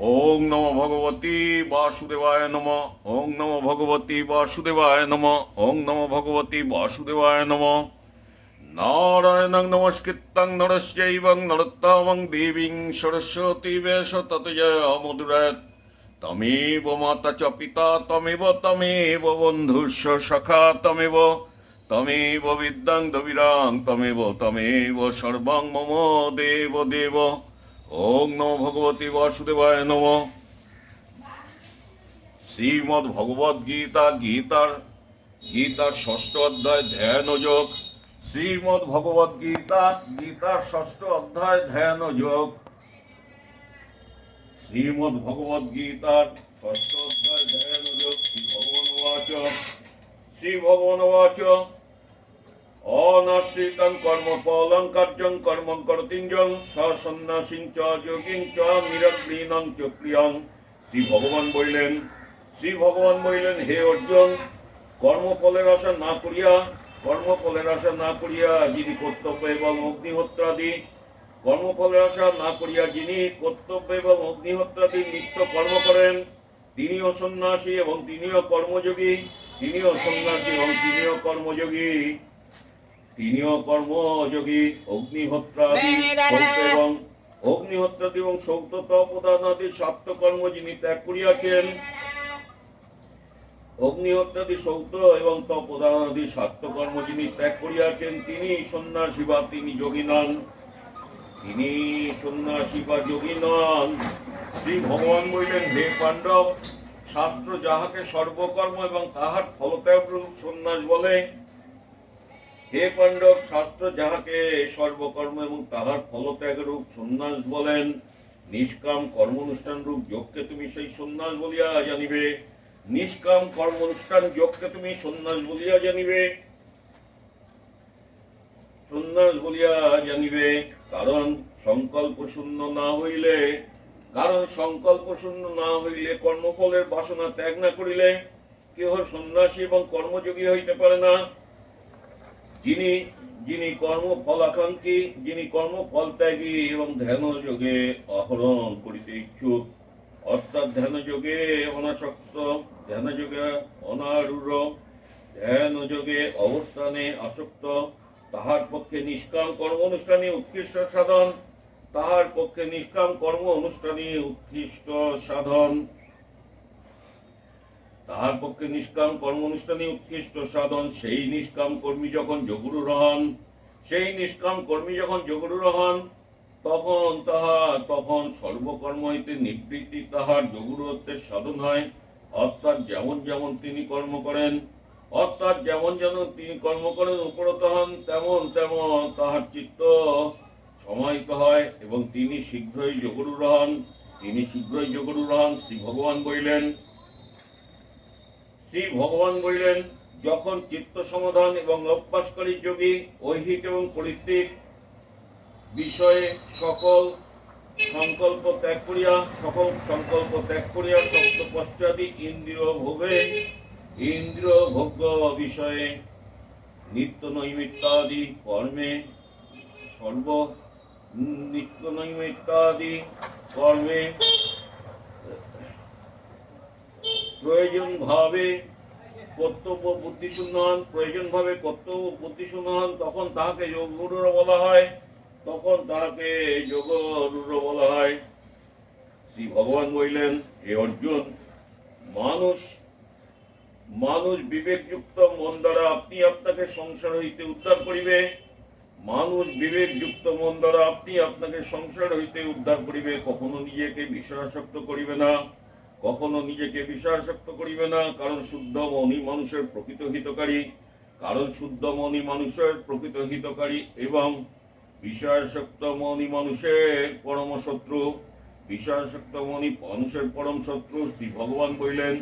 ওং নম ভগবতী বাসুদেবায় নম। ওং নম ভগবতী বাসুদেবায় নম। ওং নম ভগবতী বাসুদেবায় নম। নারায়ণং নমস্কৃত্যং নরস্যৈবং নরোত্তমং দেবীং সরস্বতী বেশ ততজয় মধুরায় তমেব মাতা চ পিতা, তমেব তমেব বন্ধুস্য সখা, তমেব তমেব বিদ্যাং দবিরাং, তমেব তমেব সর্বং মম দেব দেব। ওং নম ভগবতী বাসুদেবায় নম। শ্রীমদ ভগবদ গীতা গীতার গীতার ষষ্ঠ অধ্যায় ধ্যান যোগ। শ্রীমদ ভগবদ গীতা গীতার ষষ্ঠ অধ্যায় ধ্যান যোগ। শ্রীমদ ভগবদ গীতার ষষ্ঠ অধ্যায় ধ্যান যোগ। শ্রী ভগবান শ্রী ভগবান অনাশ্রিতং কর্মফলং কার্যং কর্মং করতিঞ্জং সন্ন্যাসিং চ, যোগিং চ নিরগ্রীণং চ, প্রিয়ং। শ্রী ভগবান বললেন, শ্রী ভগবান বললেন, হে অর্জুন, কর্মফলের আশা না করিয়া, কর্মফলের আশা না করিয়া যিনি কর্তব্য এবং অগ্নিহোত্রাদি কর্মফলের আশা না করিয়া যিনি কর্তব্য এবং অগ্নিহোত্রাদি নিত্য কর্ম করেন, তিনিও সন্ন্যাসী এবং তিনিও কর্মযোগী, তিনিও সন্ন্যাসী এবং তিনিও কর্মযোগী। তিনিও কর্মযোগী অগ্নিহোত্রাদি সৌত এবং অগ্নিহোত্রাদি এবং সৌত তপদানাদি সাপ্ত কর্ম যিনি ত্যাগ করিয়াছেন। অগ্নিহোত্রাদি সৌত এবং তপদানাদি সাত্য কর্ম যিনি ত্যাগ করিয়াছেন তিনি সন্ন্যাসী বা তিনি যোগী নন। তিনি সন্ন্যাসী বা যোগী নন। শ্রী ভগবান বললেন হে পাণ্ডব শাস্ত্র যাহাকে সর্বকর্ম এবং তাহার ফলত্যাগ রূপ সন্ন্যাস বলে হে পাণ্ডব, শাস্ত্র যাহাকে সর্বকর্ম এবং তাহার ফলত্যাগ রূপ সন্ন্যাস বলেন, নিষ্কাম কর্মানুষ্ঠান রূপ যোগকে তুমি সেই সন্ন্যাস বলিয়া জানিবে। নিষ্কাম কর্মানুষ্ঠান যোগকে তুমি সন্ন্যাস বলিয়া জানিবে। সন্ন্যাস বলিয়া জানিবে, কারণ সংকল্প শূন্য না হইলে, কারণ সংকল্প শূন্য না হইলে কর্মফলের বাসনা ত্যাগ না করিলে কেহ সন্ন্যাসী এবং কর্মযোগী হইতে পারে না। যিনি যিনি কর্মফল আকাঙ্ক্ষী যিনি কর্মফল ত্যাগী এবং ধ্যান যোগে আহরণ করিতে ইচ্ছুক, অর্থাৎ ধ্যান যোগে অনাসক্ত ধ্যান যোগে অনারূঢ় ধ্যান যোগে অবস্থানে আসক্ত, তাহার পক্ষে নিষ্কাম কর্ম অনুষ্ঠানে উৎকৃষ্ট সাধন, তাহার পক্ষে নিষ্কাম কর্ম অনুষ্ঠানে উৎকৃষ্ট সাধন। তাহার পক্ষে নিষ্কাম কর্ম অনুষ্ঠানে উৎকৃষ্ট সাধন, সেই নিষ্কাম কর্মী যখন যোগুরু রহন সেই নিষ্কাম কর্মী যখন যোগুরু রহন তখন তাহা তখন সর্বকর্ম হইতে নিবৃত্তি তাহার যোগুরত্বের সাধন হয়। অর্থাৎ যেমন যেমন তিনি কর্ম করেন, অর্থাৎ যেমন যেমন তিনি কর্ম করেন, উপরত হন, তেমন তেমন তাহার চিত্ত সমাহিত হয় এবং তিনি শীঘ্রই যোগুরু রহন তিনি শীঘ্রই যোগুরু রহন শ্রী ভগবান বইলেন শ্রী ভগবান বললেন, যখন চিত্ত সমাধান এবং অভ্যাসকারী যোগী, ঐহিক এবং পরিত্রিক বিষয়ে সকল সংকল্প ত্যাগ করিয়া, সকল সংকল্প ত্যাগ করিয়া সপ্ত পশ্চাদি ইন্দ্রিয় ভোগে, ইন্দ্রিয় ভোগ্য বিষয়ে নিত্য নৈমিত্যাদি কর্মে সর্ব নিত্য নৈমিত্যাদি কর্মে প্রয়োজন ভাবে কর্তব্য বুদ্ধিশূন্য হন, প্রয়োজন ভাবে কর্তব্য বুদ্ধিশূন্য হন, তখন তাহাকে যোগরূঢ় বলা হয়, তখন তাহাকে যোগরূঢ় বলা হয়। শ্রী ভগবান বললেন, হে অর্জুন, মানুষ মানুষ বিবেকযুক্ত মন দ্বারা আপনি আপনাকে সংসার হইতে উদ্ধার করিবে। মানুষ বিবেকযুক্ত মন দ্বারা আপনি আপনাকে সংসার হইতে উদ্ধার করিবে, কখনো নিজেকে বিশ্বাসক্ত করিবে না। কখনো নিজেকে বিশ্বাসক্ত করিবে না, কারণ শুদ্ধ মনই মানুষের প্রকৃত হিতকারী, কারণ শুদ্ধ মনই মানুষের প্রকৃত হিতকারী এবং বিশ্বাসক্ত মনই মানুষের পরম শত্রু। বিশ্বাসক্ত মনই মানুষের পরম শত্রু, শ্রী ভগবান বললেন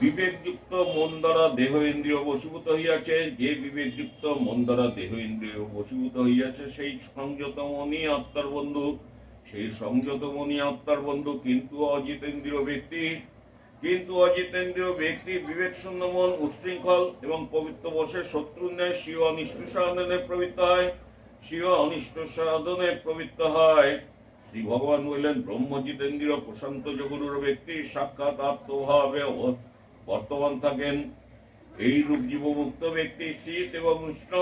বিবেকযুক্ত মন দ্বারা দেহ ইন্দ্রিয় বশীভূত হইয়াছে, যে বিবেকযুক্ত মন দ্বারা দেহ ইন্দ্রিয় বশীভূত হইয়াছে, সেই সংযত মনই আত্মার বন্ধু। সেই সংযত মনি আত্মার বন্ধু কিন্তু অজিতেন্দ্রীয় ব্যক্তি। কিন্তু অজিতেন্দ্রীয় ব্যক্তি বিবেক শূন্য মন উশৃঙ্খল এবং পবিত্র বসে শত্রুর ন্যায় স্বীয় অনিষ্ট সাধনে প্রবৃত্ত হয়, স্বীয় অনিষ্ট সাধনে প্রবৃত্ত হয়। শ্রী ভগবান বললেন ব্রহ্ম জিতেন্দ্রিয় প্রশান্ত জগরুর ব্যক্তি, সাক্ষাৎ আত্মভাবে বর্তমান থাকেন। এই রূপ জীবমুক্ত ব্যক্তি শীত এবং উষ্ণ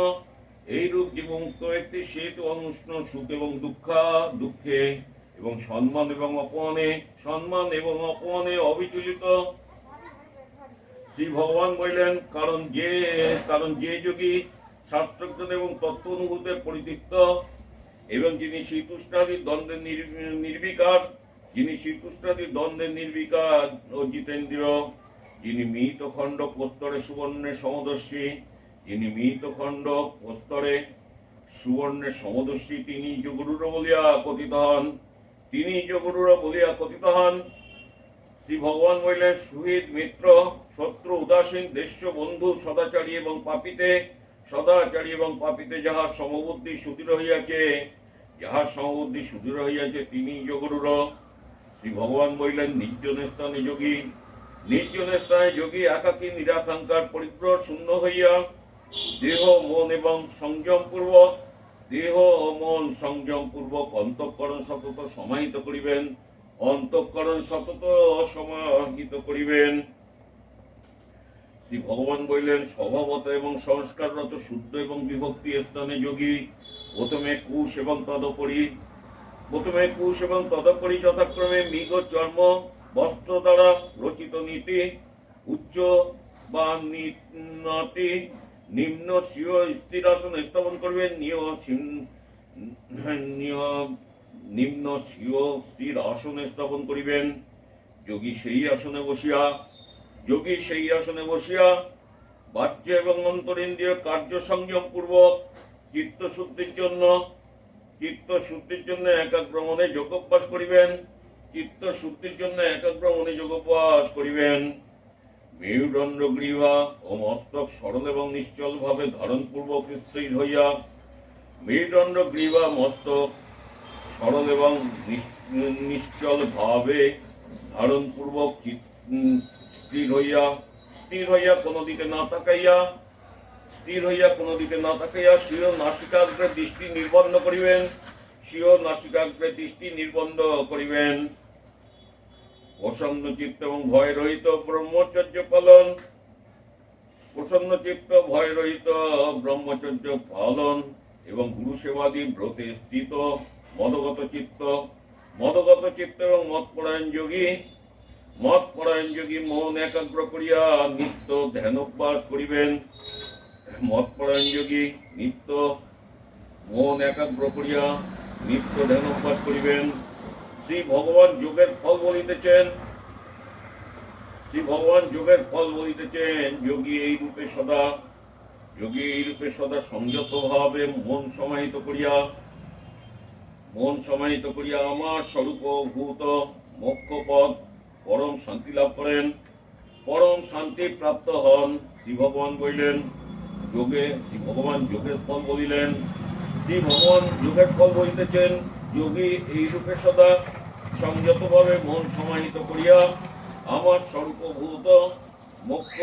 এই রূপ জীবমুক্ত ব্যক্তি শীত এবং উষ্ণ সুখ এবং দুঃখ, দুঃখে এবং সম্মান এবং অপমানে, সম্মান এবং অপমানে অবিচলিত। শ্রী ভগবান বললেন, কারণ যে কারণ যে যোগী শাস্ত্রজ্ঞান এবং তত্ত্ব অনুভূতে পরিতৃপ্ত এবং যিনি শ্রীকৃষ্ণাদির দ্বন্দ্বের নির্বিকার, যিনি শ্রীকৃষ্ণাদির দ্বন্দ্বের নির্বিকার ও জিতেন্দ্রীয়, যিনি মৃত খণ্ড প্রস্তরে সুবর্ণের সমদর্শী যিনি মিহিত খণ্ড প্রস্তরে সুবর্ণের সমদর্শী, তিনি যোগরুর বলিয়া কথিত হন, তিনি যোগরুর বলিয়া কথিত হন, শ্রী ভগবান বললেন, সুহিত মিত্র, শত্রু উদাসীন, দেশ্য বন্ধু, সদাচারী এবং পাপিতে, সদাচারী এবং পাপিতে যাহার সমবুদ্ধি সুদৃঢ় হইয়াছে যাহার সমবুদ্ধি সুদৃঢ় হইয়াছে, তিনি যোগরুর শ্রী ভগবান বললেন নির্জন স্থানে যোগী নির্জন স্থানে যোগী, একাকী নিরাকাঙ্কার পরিগ্রহ শূন্য হইয়া দেহ মন এবং সংযম পূর্বক, দেহ ও মন সংযম পূর্বক অন্তঃকরণ সতত সমাহিত করিবেন। অন্তঃকরণ সতত সমাহিত করিবেন। শ্রী ভগবান বললেন, স্বভাবত এবং সংস্কাররত শুদ্ধ এবং বিভক্তি স্থানে যোগী। প্রথমে কুশ এবং তদপরি, প্রথমে কুশ এবং তদপরি যথাক্রমে মৃগ, চর্ম, বস্ত্র দ্বারা রচিত নীতি, উচ্চ বা নতি নিম্ন স্বীয় স্থির আসন স্থাপন করবেন। নিয় নিম্ন স্বীয় স্থির আসনে স্থাপন করিবেন। যোগী সেই আসনে বসিয়া, যোগী সেই আসনে বসিয়া বাহ্য এবং অন্তরেন্দ্রিয় কার্য সংযম পূর্বক চিত্ত শুদ্ধির জন্য, চিত্ত শুদ্ধির জন্য একাগ্র মনে যোগাভ্যাস করিবেন। চিত্ত শুদ্ধির জন্য একাগ্র মনে যোগাভ্যাস করিবেন। মেরুদণ্ড গ্রীবা ও মস্তক সরল এবং নিশ্চল ভাবে ধারণ পূর্বক স্থির হইয়া মেরুদণ্ড গ্রীবা মস্তক সরল এবং নিস- নিশ্চল ভাবে ধারণ পূর্বক স্থির হইয়া স্থির হইয়া কোনো দিকে না তাকাইয়া, স্থির হইয়া কোনো দিকে না তাকাইয়া স্বীয় নাসিকাগ্রে দৃষ্টি নির্বন্ধ করিবেন, স্বীয় নাসিকাগ্রে দৃষ্টি নির্বন্ধ করিবেন। প্রসন্ন চিত্ত এবং ভয় রহিত ব্রহ্মচর্য পালন। প্রসন্ন চিত্ত, ভয় রহিত ব্রহ্মচর্য পালন এবং গুরু সেবাদি ব্রতে স্থিত মদগত চিত্ত। মদগত চিত্ত এবং মতপরায়ণ যোগী। মত পরায়ণ যোগী মন একাগ্র করিয়া নিত্য ধ্যান অভ্যাস করিবেন। মত পরায়ণ যোগী নিত্য মন একাগ্র করিয়া নিত্য ধ্যান অভ্যাস করিবেন। শ্রী ভগবান যোগের ফল বলিতেছেন। শ্রী ভগবান যোগের ফল বলিতেছেন, যোগী এই রূপে সদা, যোগী এই রূপে সদা সংযত ভাবে মন সমাহিত করিয়া, মন সমাহিত করিয়া আমার স্বরূপ ভূত মোক্ষ পদ পরম শান্তি লাভ করেন। পরম শান্তি প্রাপ্ত হন, শ্রী ভগবান বলিলেন, যোগে, শ্রী ভগবান যোগের ফল বলিলেন, শ্রী ভগবান যোগের ফল বলিতেছেন এই রূপে সদা সংযতভাবে মন সমাহিত করিয়া আমার স্বরূপভূত মোক্ষ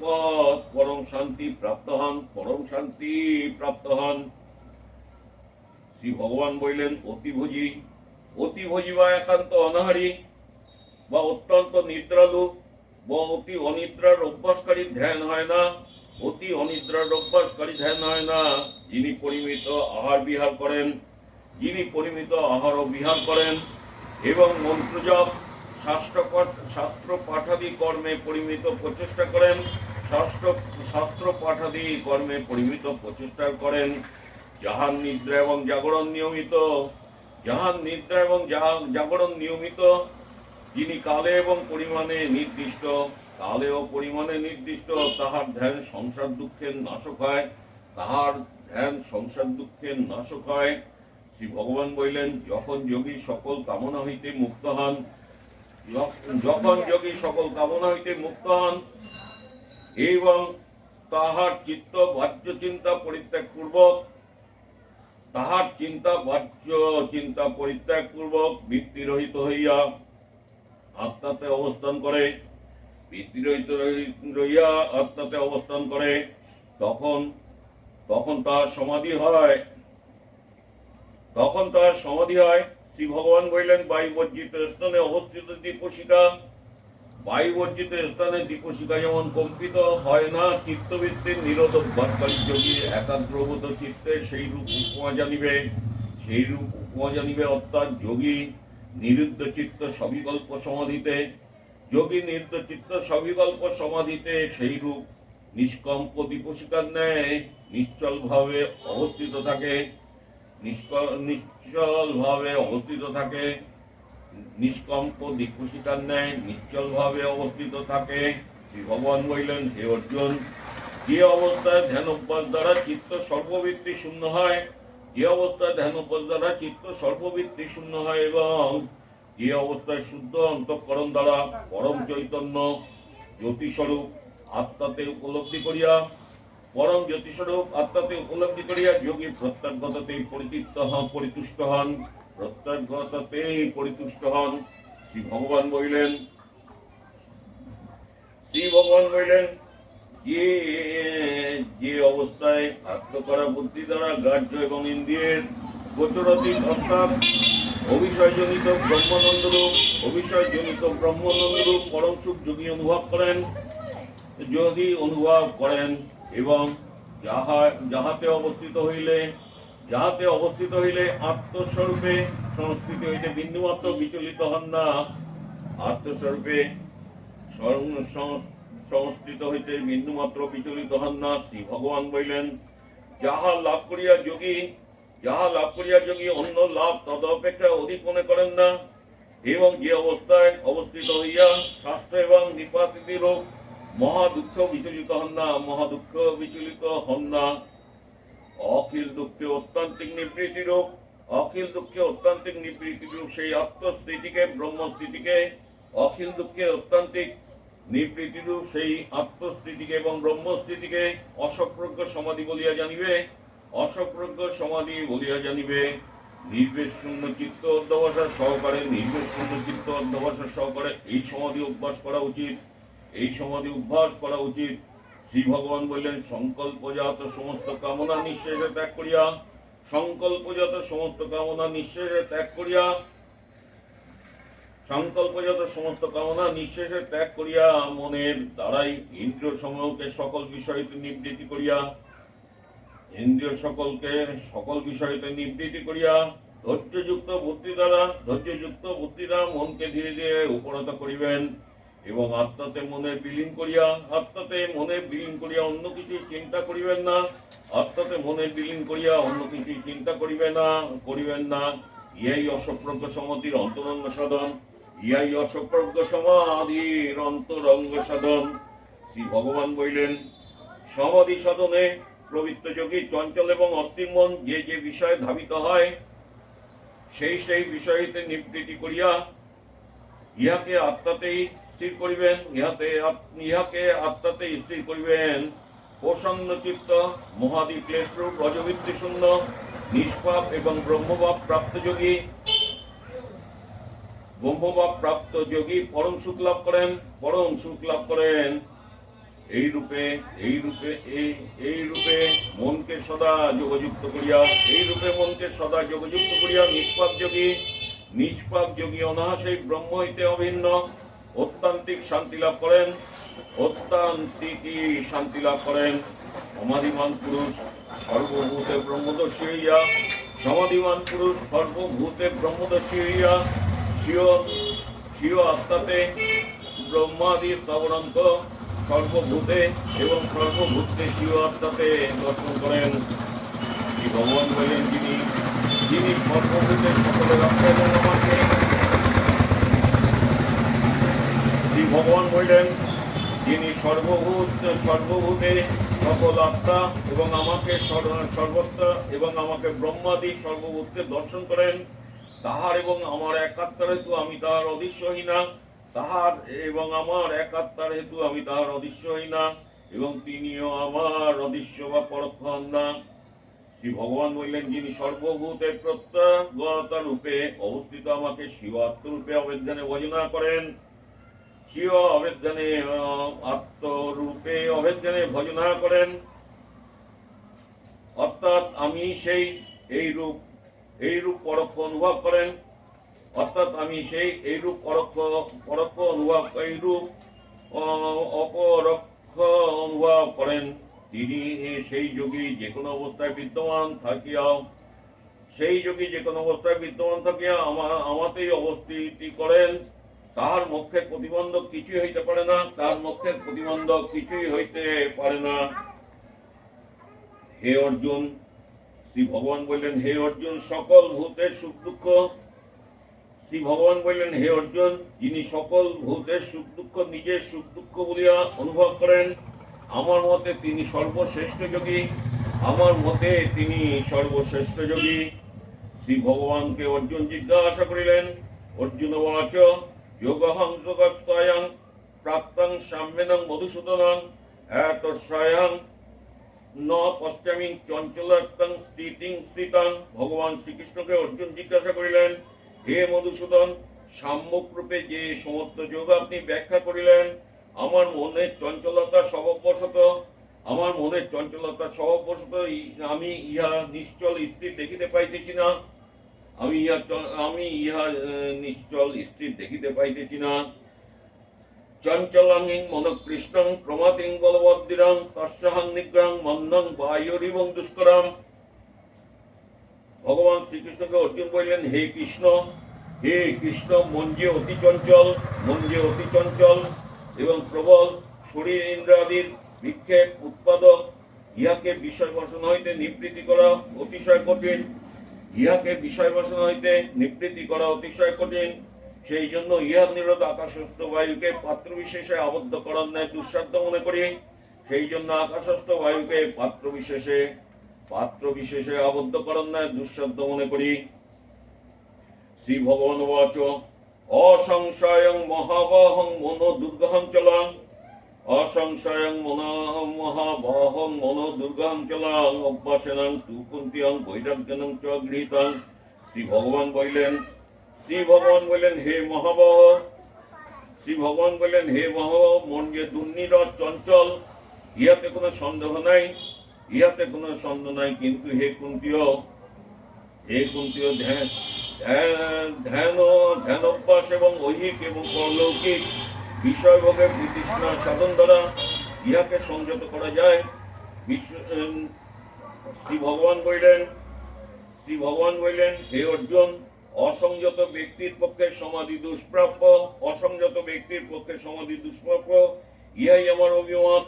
পদ পরম শান্তি প্রাপ্ত হন, পরম শান্তি প্রাপ্ত হন। শ্রী ভগবান বললেন অতিভোজী অতিভোজী বা একান্ত অনাহারী বা অত্যন্ত নিদ্রালু বা অতি অনিদ্রার অভ্যাসকারী ধ্যান হয় না, অতি অনিদ্রার অভ্যাসকারী ধ্যান হয় না। যিনি পরিমিত আহার বিহার করেন যিনি পরিমিত আহার ও বিহার করেন এবং মন্ত্রজপ, শাস্ত্র শাস্ত্র পাঠাদি কর্মে পরিমিত প্রচেষ্টা করেন। শাস্ত্র শাস্ত্র পাঠাদি কর্মে পরিমিত প্রচেষ্টা করেন। যাহার নিদ্রা এবং জাগরণ নিয়মিত, যাহার নিদ্রা এবং জাগরণ নিয়মিত, যিনি কালে এবং পরিমাণে নির্দিষ্ট, কালে ও পরিমাণে নির্দিষ্ট, তাহার ধ্যান সংসার দুঃখের নাশক হয়। তাহার ধ্যান সংসার দুঃখের নাশক হয়। শ্রী ভগবান বললেন, যখন যোগী সকল কামনা হইতে মুক্ত হন যখন যোগী সকল কামনা হইতে মুক্ত হন, এবং তাহার চিত্ত বাহ্য চিন্তা পরিত্যাগ পূর্বক, তাহার চিন্তা বাহ্য চিন্তা পরিত্যাগ পূর্বক বৃত্তি রহিত হইয়া আত্মাতে অবস্থান করে, বৃত্তি রহিত রহিয়া আত্মাতে অবস্থান করে, তখন তখন তাহার সমাধি হয়। তখন তার সমাধি হয়। শ্রী ভগবান বললেন, বায়ুবর্জিত স্থানে অবস্থিত দীপশিকা বায়ু বর্জিত স্থানে দীপশিকা যেমন কম্পিত হয় না, চিত্তবৃত্তির অভ্যাসকারী যোগী একাগ্রভূত চিত্তে সেই রূপ উপমা জানিবে, সেই রূপ উপমা জানিবে অর্থাৎ যোগী নিরুদ্ধ চিত্ত সবিকল্প সমাধিতে। যোগী নিরুদ্ধ চিত্ত সবিকল্প সমাধিতে সেই রূপ নিষ্কম্প দীপশিকার ন্যায় নিশ্চলভাবে অবস্থিত থাকে। নিশ্চল ভাবে অবস্থিত থাকে। নিষ্কম্প দীপশিকার ন্যায় নিশ্চল ভাবে অবস্থিত থাকে। শ্রী ভগবান বললেন, হে অর্জুন, যে অবস্থায় ধ্যান অভ্যাস দ্বারা চিত্ত সর্ববৃত্তি শূন্য হয়, যে অবস্থায় ধ্যান অভ্যাস দ্বারা চিত্ত সর্ববৃত্তি শূন্য হয় এবং যে অবস্থায় শুদ্ধ অন্তঃকরণ দ্বারা পরম চৈতন্য জ্যোতিস্বরূপ আত্মাতে উপলব্ধি করিয়া পরম জ্যোতিস্বরূপ আত্মাতে উপলব্ধি করিয়া যোগী প্রত্যাগততেই পরিতৃপ্ত হন, পরিতুষ্ট হন। প্রত্যাগততেই পরিতুষ্ট হন। শ্রী ভগবান বলিলেন, শ্রী ভগবান বলিলেন, যে যে অবস্থায় আত্মকরা বুদ্ধি দ্বারা গ্রাহ্য এবং ইন্দ্রিয়ের গোচরতীত অর্থাৎ অভিষয়জনিত ব্রহ্মানন্দরূপ অভিষয়জনিত ব্রহ্মানন্দরূপ পরম সুখ যোগী অনুভব করেন। যদি অনুভব করেন এবং যাহা যাহাতে অবস্থিত হইলে, যাহাতে অবস্থিত হইলে আত্মস্বরূপে সংস্কৃতি হইতে বিন্দুমাত্র বিচলিত হন না। আত্মস্বরূপে সংস্কৃত হইতে বিন্দুমাত্র বিচলিত হন না, শ্রী ভগবান বলিলেন, যাহা লাভ করিয়া যোগী, যাহা লাভ করিয়া যোগী অন্য লাভ তদপেক্ষা অধিক মনে করেন না। এবং যে অবস্থায় অবস্থিত হইয়া স্বাস্থ্য এবং নিপাতিতি রোগ মহা দুঃখ বিচলিত হন না মহা দুঃখ বিচলিত হন না। অখিল দুঃখে অত্যান্তিক নিবৃত্তি রূপ, অখিল দুঃখে অত্যান্তিক নিবৃত্তি রূপ, সেই আত্মস্থিতিকে, ব্রহ্মস্থিতিকে, অখিল দুঃখে অত্যান্তিক নিবৃত্তি রূপ, সেই আত্মস্থিতিকে এবং ব্রহ্মস্থিতিকে অসপ্রজ্ঞ সমাধি বলিয়া জানিবে অসপ্রজ্ঞ সমাধি বলিয়া জানিবে। নির্বেশ শূন্য চিত্ত অধ্যবসার সহকারে নির্বেশ শূন্য চিত্ত অধ্যবসার সহকারে এই সমাধি অভ্যাস করা উচিত। এই সমাধি অভ্যাস করা উচিত। শ্রী ভগবান বললেন, সংকল্পজাত সমস্ত কামনা নিঃশেষে ত্যাগ করিয়া, সংকল্পজাত সমস্ত কামনা নিঃশেষে ত্যাগ করিয়া, সংকল্পজাত সমস্ত কামনা নিঃশেষে ত্যাগ করিয়া, মনের দ্বারাই ইন্দ্রিয় সমূহকে সকল বিষয়তে নিবৃত্তি করিয়া, ইন্দ্রিয় সকলকে সকল বিষয়তে নিবৃত্তি করিয়া, ধৈর্যযুক্ত বুদ্ধি দ্বারা, ধৈর্যযুক্ত বুদ্ধি দ্বারা মনকে ধীরে ধীরে উপনত করিবেন। এবং আত্মাতে মনে বিলীন করিয়া, আত্মাতে মনে বিলীন করিয়া অন্য কিছু চিন্তা করিবেন না। আত্মাতে মনে বিলীন করিয়া অন্য কিছু চিন্তা করিবে না, করিবেন না। ইহাই অসপ্রজ্ঞ সমাধির অন্তরঙ্গ সাধন। ইহাই অসপ্রজ্ঞ সমাধির অন্তরঙ্গ সাধন। শ্রী ভগবান বলিলেন, সমাধি সাধনে প্রবৃত্ত যোগী চঞ্চল এবং অস্থির মন যে যে বিষয়ে ধাবিত হয়, সেই সেই বিষয়তে নিবৃত্তি করিয়া, ইহাকে আত্মাতেই স্থির করিবেন, ইহাতে ইহাকে আত্মাতে স্থির করিবেন। প্রসন্ন চিত্ত, মহাদি ক্লেশরূপ অজবৃত্তি শূন্য, নিষ্পাপ এবং ব্রহ্মভাব প্রাপ্ত যোগী। ব্রহ্মভাব প্রাপ্ত যোগী পরম সুখ লাভ করেন, পরম সুখ লাভ করেন। এই রূপে এই রূপে এই এই রূপে মনকে সদা যোগযুক্ত করিয়া, এই রূপে মনকে সদা যোগযুক্ত করিয়া নিষ্পাপ যোগী। নিষ্পাপ যোগী অনাহাসেই ব্রহ্ম হইতে অভিন্ন। অত্যান্তিক শান্তি লাভ করেন, অত্যান্তিকই শান্তি লাভ করেন। সমাধিমান পুরুষ, সর্বভূতে ব্রহ্মদর্শী হইয়া, সমাধিমান পুরুষ, সর্বভূতে ব্রহ্মদর্শী হইয়া, স্বীয় আত্মাতে ব্রহ্মাদি স্তবরন্ত সর্বভূতে এবং সর্বভূতে স্বীয় আত্মাতে দর্শন করেন। শ্রী ভগবান বলেন যিনি যিনি সর্বভূতে সকলে এবং আমাকে শ্রী ভগবান বললেন, যিনি সর্বভূত, সর্বভূতে সকল আত্মা এবং আমাকে সর্ব- সর্বত্র এবং আমাকে ব্রহ্মাদি সর্বভূতকে দর্শন করেন, তাহার এবং আমার একাত্মার হেতু আমি তাহার অদৃশ্যহীনা তাহার এবং আমার একাত্মার হেতু আমি তাহার অদৃশ্যহীনা এবং তিনিও আমার অদৃশ্য বা পরোক্ষ না। শ্রী ভগবান বললেন, যিনি সর্বভূতে প্রত্যগতা রূপে অবস্থিত আমাকে শিবাত্ম রূপে অবেজ্ঞানে ভজনা করেন স্বীয় আহ, আত্মরূপে অবেজ্ঞানে ভজনা করেন। অর্থাৎ আমি সেই এই রূপ এই রূপ পরোক্ষ অনুভব করেন। অর্থাৎ আমি সেই এইরূপ পরোক্ষ পরোক্ষ অনুভব এইরূপ আহ, অপরক্ষ অনুভব করেন। তিনি সেই যোগী যে কোনো অবস্থায় বিদ্যমান থাকিয়াও সেই যোগী যে কোনো অবস্থায় বিদ্যমান থাকিয়া আমার আমাতেই অবস্থিতি করেন। তাহার মুখের প্রতিবন্ধক কিছুই হইতে পারে না, তার মুখের প্রতিবন্ধক কিছুই হইতে পারে না। হে অর্জুন, শ্রী ভগবান বললেন, হে অর্জুন, সকল ভূতের সুখ দুঃখ। শ্রী ভগবান বললেন, হে অর্জুন, যিনি সকল ভূতের সুখ দুঃখ, নিজের সুখ দুঃখ বলিয়া অনুভব করেন, আমার মতে তিনি সর্বশ্রেষ্ঠ যোগী। আমার মতে তিনি সর্বশ্রেষ্ঠ যোগী। শ্রী ভগবানকে অর্জুন জিজ্ঞাসা করিলেন, অর্জুন বাচ যোগহং যোগস্তয়ং প্রাপ্তং সাম্যেনং মধুসূদনং এত স্বয়ং ন পশ্চামি চঞ্চলাত্তং স্থিতিং স্থিতাং ভগবান শ্রীকৃষ্ণকে অর্জুন জিজ্ঞাসা করিলেন, হে মধুসূদন সাম্যক রূপে যে সমস্ত যোগ আপনি ব্যাখ্যা করিলেন, আমার মনের চঞ্চলতা স্বভাববশত, আমার মনের চঞ্চলতা স্বভাববশত আমি ইহা নিশ্চল স্থির দেখিতে পাইতেছি না। আমি ইহা আমি ইহা নিশ্চল স্থির দেখিতে পাইতেছি না। চঞ্চলাঙ্গিং মনকৃষ্ণং প্রমাতিং বলবদ্দিরং তস্যাহং নিগ্রহং মন্দং বায়ুরিবং দুষ্করম। ভগবান শ্রীকৃষ্ণকে অর্জুন বললেন, হে কৃষ্ণ হে কৃষ্ণ মন যে অতি চঞ্চল মন যে অতি চঞ্চল এবং প্রবল শরীর ইন্দ্রাদির বিক্ষেপ উৎপাদক, ইহাকে বিষয় বাসনা হইতে নিবৃত্তি করা অতিশয় কঠিন। ইহাকে বিষয় বাসনা হইতে নিবৃত্তি করা অতিশয় কঠিন। সেই জন্য ইহা নিরোধ আকাশস্থ বায়ুকে পাত্র বিশেষে আবদ্ধ করার ন্যায় দুঃসাধ্য মনে করি। সেই জন্য আকাশস্থ বায়ুকে পাত্র বিশেষে পাত্র বিশেষে আবদ্ধ করার ন্যায় দুঃসাধ্য মনে করি। শ্রী ভগবান বাচ অসংশয়ং মহাবাহং মনো দুর্গহং চলাং অসংশয়ং মনা মহাবাহং মনো দুর্গহং চলাং অভ্যাসেনাং তু কুন্তিয়াং বৈরাগ্যনং চ গৃহীতাং। শ্রী ভগবান বললেন, শ্রী ভগবান বললেন, হে মহাবাহ। শ্রী ভগবান বললেন, হে মহাবাহ, মন যে দুর্নিরত চঞ্চল, ইহাতে কোনো সন্দেহ নাই। ইহাতে কোনো সন্দেহ নাই, কিন্তু হে কুন্তীয় হে কুন্তীয় ধ্যান ধ্যান ধ্যান ধ্যান অভ্যাস এবং ঐহিক এবং পরলৌকিক বিষয়ভোগের বিতৃষ্ণা সাধন দ্বারা ইহাকে সংযত করা যায়। বিশ্ব শ্রী ভগবান বললেন, শ্রী ভগবান বললেন, হে অর্জুন, অসংযত ব্যক্তির পক্ষে সমাধি দুষ্প্রাপ্য, অসংযত ব্যক্তির পক্ষে সমাধি দুষ্প্রাপ্য, ইহাই আমার অভিমত।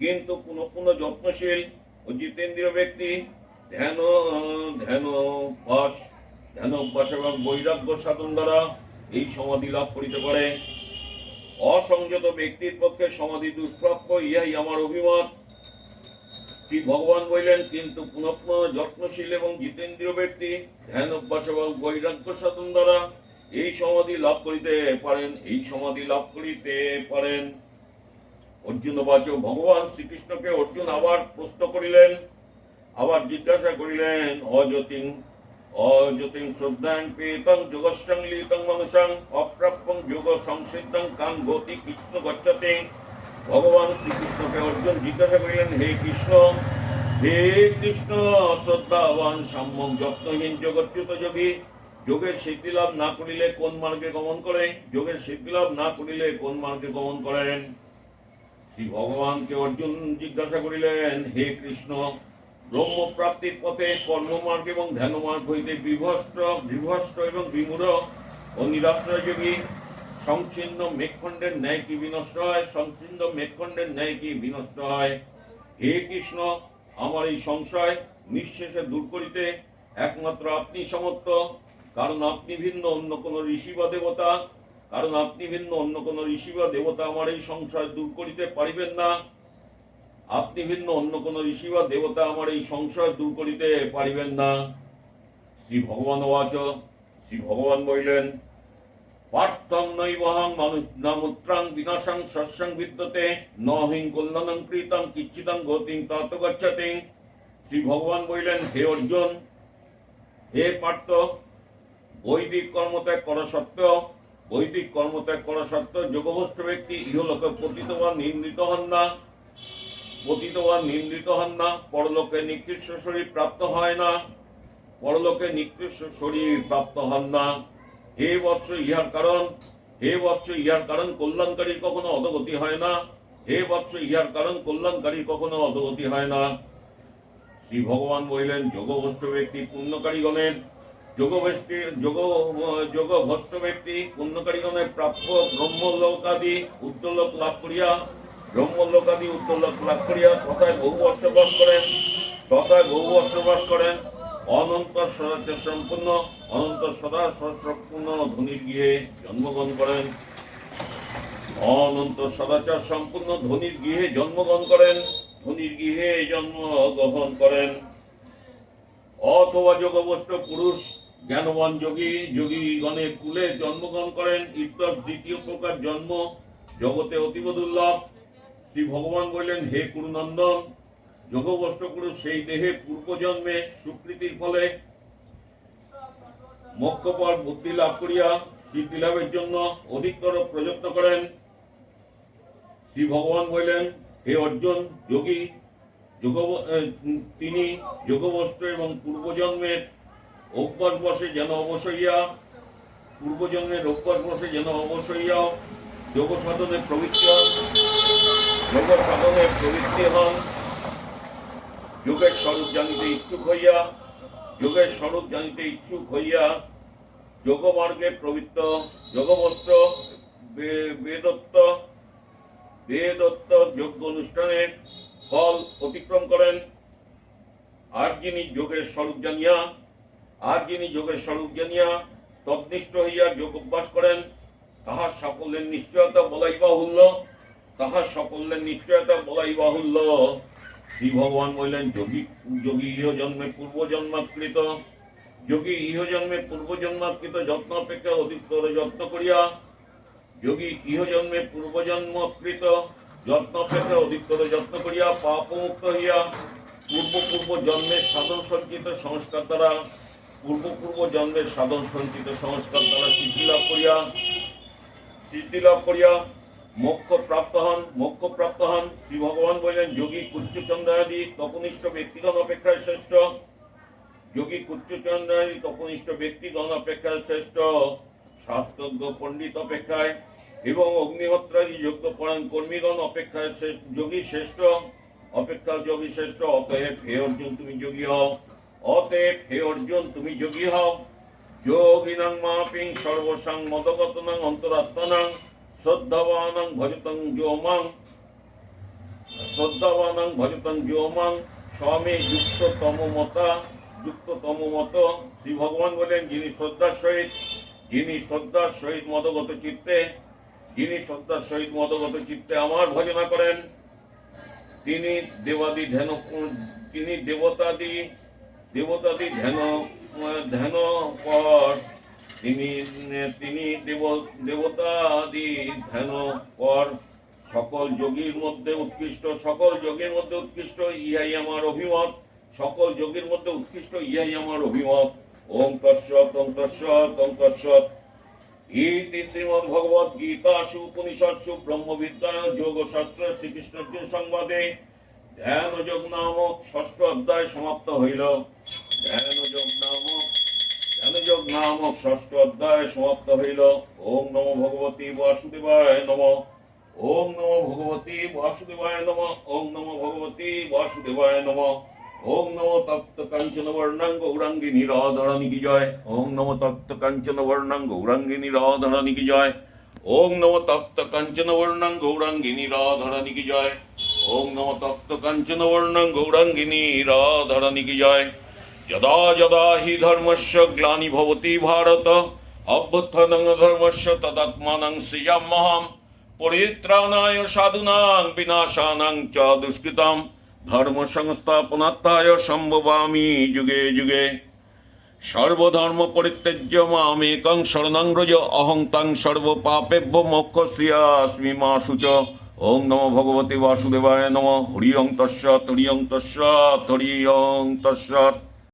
কিন্তু পুনঃ পুনঃ যত্নশীল ও জিতেন্দ্রীয় ব্যক্তি ধ্যান ধ্যান অভ্যাস ধ্যান অভ্যাস এবং বৈরাগ্য সাধন দ্বারা এই সমাধি লাভ করিতে পারে। অসংযত ব্যক্তির পক্ষে সমাধি দুষ্প্রাপ্য ইহাই আমার অভিমত। শ্রী ভগবান বললেন কিন্তু পুনঃ পুনঃ যত্নশীল এবং জিতেন্দ্রীয় ব্যক্তি, ধ্যান অভ্যাস এবং বৈরাগ্য সাধন দ্বারা এই সমাধি লাভ করিতে পারেন, এই সমাধি লাভ করিতে পারেন। অর্জুন বাচ ভগবান শ্রীকৃষ্ণকে অর্জুন আবার প্রশ্ন করিলেন, আবার জিজ্ঞাসা করিলেন অযতিং অযতিং শ্রদ্ধাং পেতং যোগস্যং মানুষং যোগ সংসিদ্ধং কাং গতি কৃষ্ণ গচ্ছতে। ভগবান শ্রীকৃষ্ণকে অর্জুন জিজ্ঞাসা করিলেন, হে কৃষ্ণ হে কৃষ্ণ, শ্রদ্ধাবান সাম্যক যত্নহীন জগচ্যুত যোগী, যোগের সিদ্ধি লাভ না করিলে কোন মার্গে গমন করে? যোগের সিদ্ধি লাভ না করিলে কোন মার্গে গমন করেন? শ্রী ভগবানকে অর্জুন জিজ্ঞাসা করিলেন, হে কৃষ্ণ ব্রহ্ম প্রাপ্তির পথে কর্মমার্গ এবং ধ্যানমার্গ হইতে বিভস্ত বিভস্ত এবং বিমূঢ় ও নিরাশ্রয় যোগী সংচ্ছিন্ন মেঘখণ্ডের ন্যায় কি বিনষ্ট হয় সংচ্ছিন্ন মেঘখণ্ডের ন্যায় কি বিনষ্ট হয় হে কৃষ্ণ, আমার এই সংশয় নিঃশেষে দূর করিতে একমাত্র আপনি সমর্থ। কারণ আপনি ভিন্ন, অন্য কোনো ঋষি বা দেবতা। কারণ আপনি ভিন্ন, অন্য কোনো ঋষি বা দেবতা আমার এই সংশয় দূর করিতে পারিবেন না। আপনি ভিন্ন, অন্য কোনো ঋষি বা দেবতা আমার এই সংশয় দূর করিতে পারিবেন না। শ্রী ভগবান ওয়াচ। শ্রী ভগবান বলিলেন পার্থং নৈবহং মানুষ নামুত্রাং বিনাশং শস্যং বিদ্যতে ন হিং কল্যাণং কৃতং কিচ্ছিতং গতিং তত গচ্ছতে। শ্রী ভগবান বলিলেন, হে অর্জুন, হে পার্থ, বৈদিক কর্মত্যাগ করা সত্ত্বেও, বৈদিক কর্মত্যাগ করা সত্ত্বেও যোগভ্রষ্ট ব্যক্তি ইহলোকে পতিত বা নিন্দিত হন না। পতিত বা নিন্দিত হন না, পরলোকে নিকৃষ্ট শরীর প্রাপ্ত হয় না, পরলোকে নিকৃষ্ট শরীর প্রাপ্ত হন না। হে বৎস ইহার কারণ, হে বৎস ইহার কারণ কল্যাণকারীর কখনো অধগতি হয় না। হে বৎস ইহার কারণ কল্যাণকারীর কখনো অধগতি হয় না। শ্রী ভগবান বললেন, যোগভ্রষ্ট ব্যক্তি পুণ্যকারীগণের যোগভ্রষ্টি যোগ যোগ ভ্রষ্ট ব্যক্তি পুণ্যকারীগণের প্রাপ্য ব্রহ্মলোকাদি উত্তরলোক লাভ করিয়া, ব্রহ্মলোকাদি উত্তরলোক লাভ করিয়া তথায় বহু বর্ষ বাস করেন, তথায় বহু বর্ষ বাস করেন। অনন্ত সদাচার সম্পূর্ণ, অনন্ত সদা সম্পূর্ণ ধনির গৃহে জন্মগ্রহণ করেন। অনন্ত সদাচার সম্পূর্ণ ধনির গৃহে জন্মগ্রহণ করেন, ধনির গৃহে জন্মগ্রহণ করেন। অথবা যোগবষ্ট পুরুষ, জ্ঞানবান যোগী যোগীগণের কুলে জন্মগ্রহণ করেন ইতর দ্বিতীয় প্রকার জন্ম, জগতে অতীব দুর্লভ। শ্রী ভগবান বললেন, হে কুরুনন্দন যোগবষ্ট পুরুষ সেই দেহে পূর্বজন্মে সুকৃতির ফলে মোক্ষপর বুদ্ধি লাভ করিয়া সিদ্ধি জন্য অধিকতর প্রযত্ন করেন। শ্রী ভগবান বললেন, হে অর্জুন, যোগী যোগ তিনি যোগবস্ত্র এবং পূর্বজন্মের অভ্যাস বসে যেন অবশ্যইয়া পূর্বজন্মের অভ্যাস বসে যেন অবশ্যইয়া যোগ সাধনে প্রবৃত্তি হন যোগ সাধনে প্রবৃত্তি হন। যোগের স্বরূপ জানিতে ইচ্ছুক হইয়া, যোগের স্বরূপ জানিতে ইচ্ছুক হইয়া যোগ মার্গে প্রবৃত্ত যোগবস্ত্র বেদত্ত বেদত্ত যোগ্য অনুষ্ঠানের ফল অতিক্রম করেন। আর যিনি যোগের স্বরূপ জানিয়া আর যিনি যোগের স্বরূপ জানিয়া তদ্নিষ্ঠ হইয়া যোগ অভ্যাস করেন। তাহার সাফল্যের নিশ্চয়তা বলাই বাহুল্য তাহার সাফল্যের নিশ্চয়তা বলাই বাহুল্য শ্রী ভগবান বললেন, যোগী যোগী ইহ জন্মে পূর্ব জন্মাকৃত যোগী ইহ জন্মে পূর্ব জন্মাকৃত যত্ন অপেক্ষা অধিকতর যত্ন করিয়া, যোগী ইহ ইহজন্মে পূর্বজন্মকৃত যত্ন অপেক্ষা অধিকতর যত্ন করিয়া পাপমুক্ত হইয়া, পূর্ব পূর্ব জন্মের সাধন সঞ্চিত সংস্কার দ্বারা, পূর্ব পূর্ব জন্মের সাধন সঞ্চিত সংস্কার দ্বারা সিদ্ধি লাভ করিয়া, সিদ্ধি লাভ করিয়া মোক্ষ প্রাপ্ত হন মোক্ষ প্রাপ্ত হন। শ্রী ভগবান বললেন, যোগী কুচ্চচন্দ্রাদি তপনিষ্ঠ ব্যক্তিগণ অপেক্ষায় শ্রেষ্ঠ। যোগী কুচ্চচন্দ্রাদি তপনিষ্ঠ ব্যক্তিগণ অপেক্ষায় শ্রেষ্ঠ। শাস্ত্রজ্ঞ পণ্ডিত অপেক্ষায় এবং অগ্নিহোত্রাদি যোগ্য পরায়ণ কর্মীগণ অপেক্ষায় শ্রেষ্ঠ, যোগী শ্রেষ্ঠ। অপেক্ষা যোগী শ্রেষ্ঠ, অতএব হে অর্জুন, তুমি যোগী হও। অতএব হে অর্জুন, তুমি যোগী হও। যোগিনাং মাপিং সর্বসাং মদগতনাং অন্তরাত্মানাং। শ্রদ্ধাবানাং ভজতং যোমাং শ্রদ্ধাবানাং ভজতং যোমাং স্বামী যুক্ত তমমতা যুক্ত তমমত শ্রী ভগবান বলেন, যিনি শ্রদ্ধার সহিত, যিনি শ্রদ্ধার সহিত মদগত চিত্তে, যিনি শ্রদ্ধার সহিত মদগত চিত্তে আমার ভজনা করেন, তিনি দেবাদি ধ্যান, তিনি দেবতাদি দেবতাদি ধ্যান ধ্যান পর তিনি তিনি দেব দেবতাদি ধ্যান পর সকল যোগীর মধ্যে উৎকৃষ্ট, সকল যোগীর মধ্যে উৎকৃষ্ট, ইহাই আমার অভিমত। সকল যোগীর মধ্যে উৎকৃষ্ট, ইহাই আমার অভিমত। ওম তস্যৎ ওম তস্যৎ ওম তস্যৎ ইতি শ্রীমদ ভগবত গীতাসু উপনিষৎসু ব্রহ্মবিদ্যায় যোগশাস্ত্র শ্রীকৃষ্ণ অর্জুন সংবাদে ধ্যান যোগ নামক ষষ্ঠ অধ্যায় সমাপ্ত হইল। ধ্যান যোগ নামক ধ্যান যোগ নামক ষষ্ঠ অধ্যায় সমাপ্ত হইল। ওম নমো ভগবতী বাসুদেবায় নম। ওম নমো ভগবতী বাসুদেবায় নম। ওম নমো ভগবতী বাসুদেবায় নম। ওম নমো তপ্ত কাঞ্চন বর্ণাঙ্গ গৌরাঙ্গিনী রাধারানী কি জয়? ওম নমো তপ্ত কাঞ্চন বর্ণাঙ্গ গৌরাঙ্গিনী রাধারানী কি জয়? ওম নমো তপ্ত কাঞ্চন বর্ণাঙ্গ গৌরাঙ্গিনী রাধারানী কি জয়? ওম নমো তপ্ত কাঞ্চন বর্ণাঙ্গ গৌরাঙ্গিনী রাধারানী কি জয়? যদা যদা হি ধর্মস্য গ্লানি ভবতি ভারত। অভ্যুত্থানং ধর্মস্য তদাত্মানং সৃজাম্যহম পরিত্রাণায় সাধুনাং বিনাশানাং চ দুষ্কৃতম। ধর্ম সংস্থাপনার্থায় সম্ভবামি যুগে যুগে। সর্বধর্ম পরিত্যজ্য মামেকং শরণং রজ অহং তাং সর্বপাপেভ্য মোক্ষস্যাস্মি মা শুচ ওং নমো ভগবতে বাসুদেবায় নম। হরি ওং তস্যৎ হরি ওং তস্যৎ